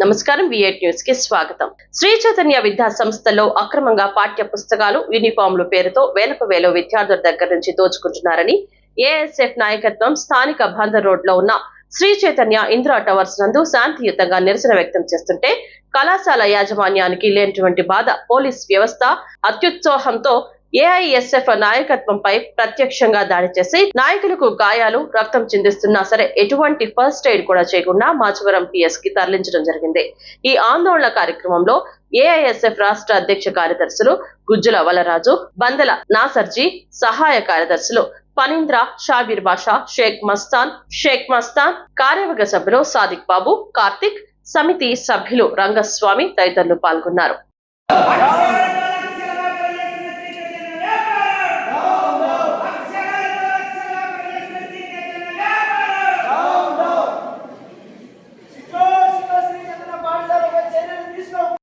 నమస్కారం విఎట్ న్యూస్కి స్వాగతం. శ్రీ చైతన్య విద్యా సంస్థలో అక్రమంగా పాఠ్య పుస్తకాలు యూనిఫామ్లు పేరుతో వేలకు వేల విద్యార్థుల దగ్గర నుంచి దోచుకుంటున్నారని ఏఎస్ఎఫ్ నాయకత్వం స్థానిక బందర్ రోడ్లో ఉన్న శ్రీ చైతన్య ఇందిరా టవర్స్ నందు శాంతియుతంగా నిరసన వ్యక్తం చేస్తుంటే కళాశాల యాజమాన్యానికి లేనటువంటి బాధ పోలీస్ వ్యవస్థ అత్యుత్సాహంతో ఏఐఎస్ఎఫ్ నాయకత్వంపై ప్రత్యక్షంగా దాడి చేసి నాయకులకు గాయాలు రక్తం చిందిస్తున్నా సరే ఎటువంటి ఫస్ట్ ఎయిడ్ కూడా చేయకుండా మాచవరం పిఎస్కి తరలించడం జరిగింది. ఈ ఆందోళన కార్యక్రమంలో ఏఐఎస్ఎఫ్ రాష్ట్ర అధ్యక్ష కార్యదర్శులు గుజ్జుల వలరాజు బందల నాసర్జీ సహాయ కార్యదర్శులు పనీంద్ర షాబీర్ బాషా షేక్ మస్తాన్ షేక్ మస్తాన్ కార్యవర్గ సభ్యులు సాదిక్ బాబు కార్తిక్ సమితి సభ్యులు రంగస్వామి తదితరులు పాల్గొన్నారు.